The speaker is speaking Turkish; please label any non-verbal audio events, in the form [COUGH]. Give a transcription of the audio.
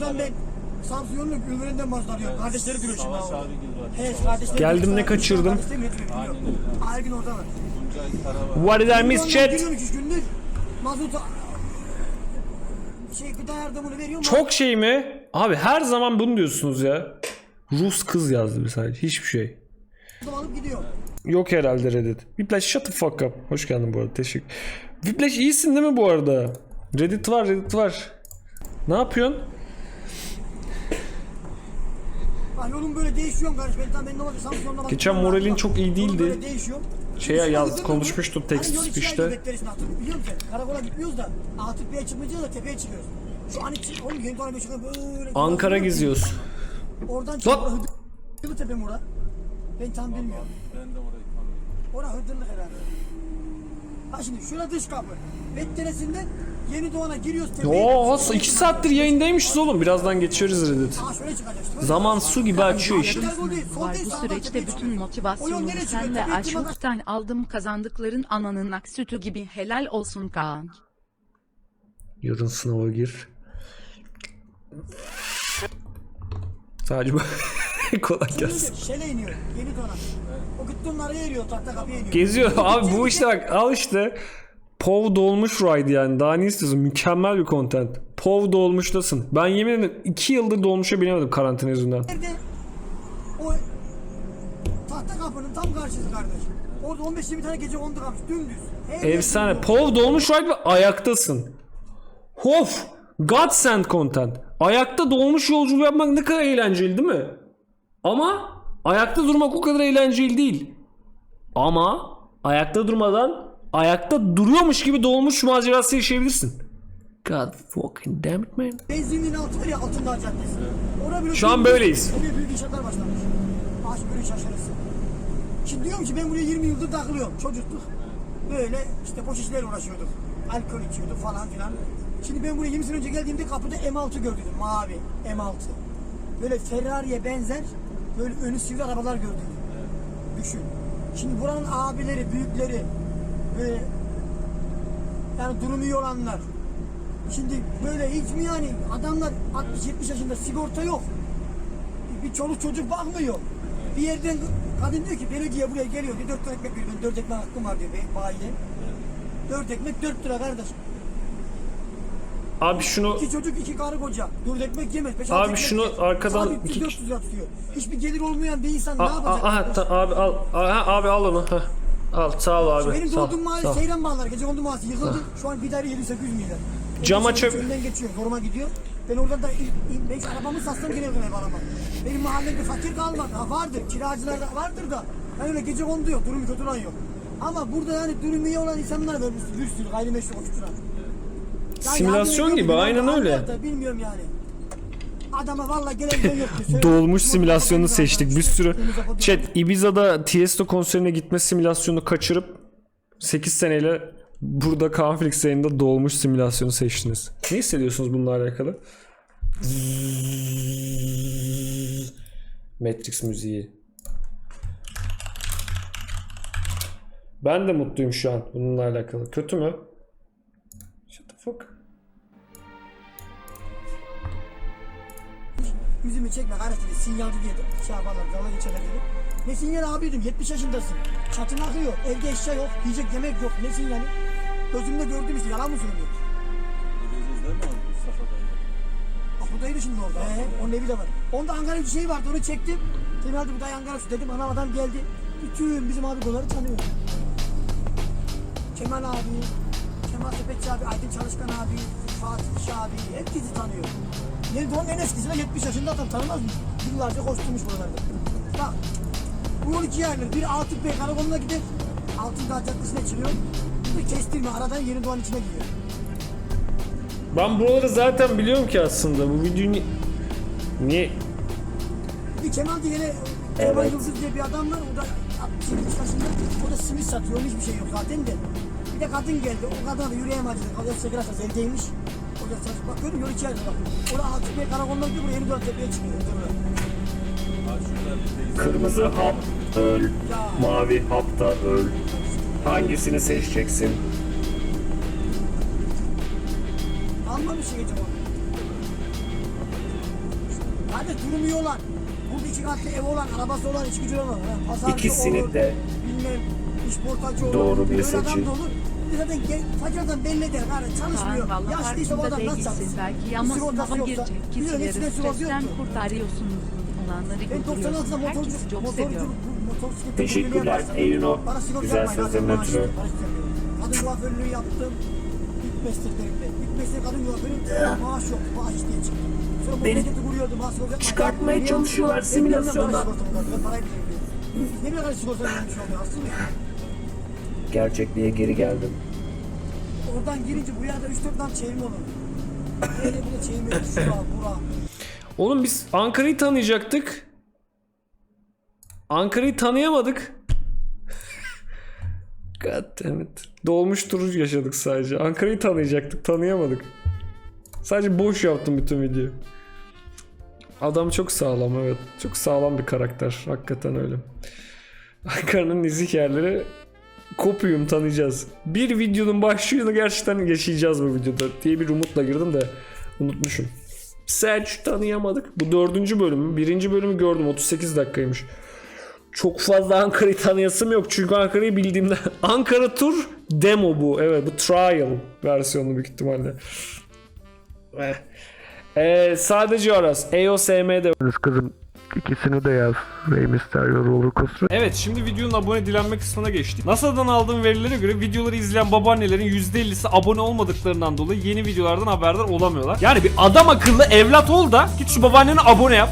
Ben ben Samsun'un ürünlerinden başlanıyorum. Kardeşleri duruyor şimdi. Abi. Evet kardeşleri. Geldim, ne kaçırdım? Her gün orada var. What did I miss chat? Gündür. Mazot şey gıda yardımını veriyorum. Çok şey mi? Abi her zaman bunu diyorsunuz ya. Rus kız yazdı bir sadece. Hiçbir şey. Alıp gidiyor. Yok herhalde Reddit. Whiplash shut the fuck up. Hoş geldin bu arada. Teşekkür. Whiplash iyisin değil mi bu arada? Reddit var Reddit var. Ne yapıyorsun? Yolum böyle değişiyorum kardeş. Ben tam ben normalde Samsun'da bak- Geçen moralin çok iyi Yolum değildi. böyle değişiyor. Şeye yaz- konuşmuştuk hani text speech'te. yaylı beklerisini hatırlıyor. Biliyor musun? Karakola gitmiyoruz da Atık Bey'e çıkmayacağız da tepeye çıkıyoruz. Şu an için oğlum yeni tane çıkıyor böyle. Ankara geziyoruz. Oradan çıkıyor. Lan! Hıdırlı tepe mi ora? Ben tam bilmiyorum. Ben de orayı tanıyorum. Ora Hıdırlık herhalde. Ha şimdi şurada dış kapı. Betteresinden Yeni Doğan'a giriyoruz tepeye. Oo, 2 saattir yayındaymışız oğlum. Birazdan geçiyoruz Reddit. Aa şöyle çıkacağız. işte. Zaman su gibi açıyor işte. Var bu süreçte bütün çıkıyor. O yol motivasyonu nereye çıkıyor? sen ve açlıktan aldım kazandıkların ananın ak sütü gibi helal olsun Kaan. Yarın sınava gir. Sadece bu. [LAUGHS] Kolay gelsin. Şele iniyor. Yeni Doğan'a. O gittiğin araya iniyor. Tahta kapıya iniyor. Geziyor abi bu işte bak al işte. POV dolmuş ride yani. Daha ne istiyorsun? Mükemmel bir content. POV dolmuştasın. Ben yemin ederim 2 yıldır dolmuşa binemedim karantina yüzünden. Nerede? O tahta kapının tam karşısı kardeş. Orada 15-20 tane gece kondu kalmış. Dümdüz. Her Efsane. POV dolmuş ride ve ayaktasın. Hof. Godsend content. Ayakta dolmuş yolculuğu yapmak ne kadar eğlenceli değil mi? Ama ayakta durmak o kadar eğlenceli değil. Ama ayakta durmadan ayakta duruyormuş gibi dolmuş macerası yaşayabilirsin. God fucking damn it man. Benzinliğin altı var ya Altındağ Caddesi. Orada Şu an böyleyiz. Oraya büyük inşaatlar başlamış. Ağaç böyle şaşırırsın. Şimdi diyorum ki ben buraya 20 yıldır takılıyorum. Çocukluk. Böyle işte boş işlerle uğraşıyorduk. Alkol içiyorduk falan filan. Şimdi ben buraya 20 sene önce geldiğimde kapıda M6 gördüm. Mavi M6. Böyle Ferrari'ye benzer böyle önü sivri arabalar gördüm. Düşün. Şimdi buranın abileri, büyükleri böyle yani durumu iyi olanlar. Şimdi böyle hiç mi yani adamlar 60-70 yaşında sigorta yok. Bir çoluk çocuk bakmıyor. Bir yerden kadın diyor ki belediye buraya geliyor diyor. Dört tane ekmek veriyor. Ben dört ekmek hakkım var diyor bayide. Dört ekmek dört lira kardeş. Abi şunu İki çocuk iki karı koca. Dört ekmek yemez. Beş, Abi ekmek şunu yer. arkadan Sabit iki- 400 lira tutuyor. Hiçbir gelir olmayan bir insan ne A- yapacak? a- aha, ta- abi al. Aha, abi al onu. Heh. Al sağ ol abi. Benim sağ ol, doğduğum mahalle sağ ol. Seyran Bağlar. Gece kondu mahallesi yıkıldı. Şu an bir daire 7-800 milyar. Cama çöp- Önünden geçiyor. Zoruma gidiyor. Ben oradan da ilk, ilk beş arabamı satsam gene ödemeye bağlamam. Benim mahallemde fakir kalmadı. Ha vardır. Kiracılar da vardır da. Ben öyle gece kondu yok. Durumu kötü olan yok. Ama burada yani durumu iyi olan insanlar var. Bir sürü gayrimeşru oluşturan. Ya Simülasyon gibi, aynen öyle. Bilmiyorum yani. Adama valla. [LAUGHS] Dolmuş simülasyonu seçtik. Bir sürü chat Ibiza'da Tiesto konserine gitme simülasyonunu kaçırıp 8 seneyle burada Conflix yayında dolmuş simülasyonu seçtiniz. Ne hissediyorsunuz bununla alakalı? Matrix müziği. Ben de mutluyum şu an bununla alakalı. Kötü mü? Shut the fuck. Yüzümü çekme kardeş dedi. Sinyalci diye şey yaparlar. Dalga geçerler dedi. Ne sinyal abi dedim. 70 yaşındasın. Çatın akıyor. Evde eşya yok. Yiyecek yemek yok. Ne sinyali? Gözümde gördüm işte. Yalan mı söylüyor? Değil mi abi Mustafa dayı? Kapıdaydı şimdi orada. Ee, onun evi de var. Onda Ankara bir şey vardı. Onu çektim. Dedim hadi bu da Ankara şu dedim. Anam adam geldi. Bütün bizim abi doları tanıyor. Kemal abi, Kemal Sepetçi abi, Aydın Çalışkan abi, Fatih İş abi, herkesi tanıyor. Doğan en eskisine 70 yaşında adam tanımaz mı? Yıllarca koşturmuş buralarda. Bak, bu 12 ayrılır. Bir Atık Bey karakoluna gider, Altındağ Caddesi'ne çıkıyor. Bir kestirme, aradan yeni doğan içine giriyor. Ben buraları zaten biliyorum ki aslında. Bu videoyu ni- niye Bir Kemal diye yine Kemal Yıldız diye bir adam var. O da 60 yaşında. O da simit satıyor. Onun hiçbir şey yok zaten de. Bir de kadın geldi. O kadına da yüreğim acıdı. O da sigara saz evdeymiş. O da saz. Bak gördün mü? Yol iki ayrı bak. O da Atık Bey karakoluna gidiyor. Buraya yeni dört tepeye çıkıyor. Kırmızı hap öl, mavi hapta öl. Hangisini seçeceksin? Bir şey acaba. Kardeş durumu iyi olan, burada iki katlı ev olan, arabası olan, içki olan, pazarcı İkisinin olur, de bilmem, iş portacı olur. doğru bir seçim. adam da olur. Zaten gen, fakir adam belli eder. Yani çalışmıyor. Kaan Yaşlıysa farkında adam nasıl çalışsın? belki sigortası sınava girecek yoktu. kurtarıyorsunuz. Olanları Ben 96'da götürüyorsun. motorcu, Herkes çok motorcu, seviyor. motosiklet Teşekkürler. Eyüno. Güzel yapmayın, sözlerin zaten maaş ötürü. Kadın kuaförlüğü yaptım. İlk mesleklerimde. İlk meslek kadın kuaförü maaş yok. Maaş isteye çıktım. Sonra Beni çıkartmaya çalışıyorlar bilmiyorum. Ne kadar sigorta vermiş oluyor aslında. Gerçekliğe geri geldim. Oradan girince bu yerde 3-4 tane çevirme olur. Öyle bir de çevirme yok. Şura, bura. Oğlum biz Ankara'yı tanıyacaktık. Ankara'yı tanıyamadık. [LAUGHS] God damn it. Dolmuş tur yaşadık sadece. Ankara'yı tanıyacaktık, tanıyamadık. Sadece boş yaptım bütün video. Adam çok sağlam evet. Çok sağlam bir karakter. Hakikaten öyle. Ankara'nın nizik yerleri kopuyum tanıyacağız. Bir videonun başlığını gerçekten yaşayacağız bu videoda diye bir umutla girdim de unutmuşum. Selçuk tanıyamadık. Bu dördüncü bölüm. Birinci bölümü gördüm. 38 dakikaymış. Çok fazla Ankara'yı tanıyasım yok. Çünkü Ankara'yı bildiğimden. [LAUGHS] Ankara Tur demo bu. Evet bu trial versiyonu büyük ihtimalle. Eh. Ee, sadece Aras. EOSM'de. Kızım ikisini de yaz. Rey Mysterio Roller Coaster. Evet şimdi videonun abone dilenme kısmına geçtik. NASA'dan aldığım verilere göre videoları izleyen babaannelerin %50'si abone olmadıklarından dolayı yeni videolardan haberdar olamıyorlar. Yani bir adam akıllı evlat ol da git şu babaannene abone yap.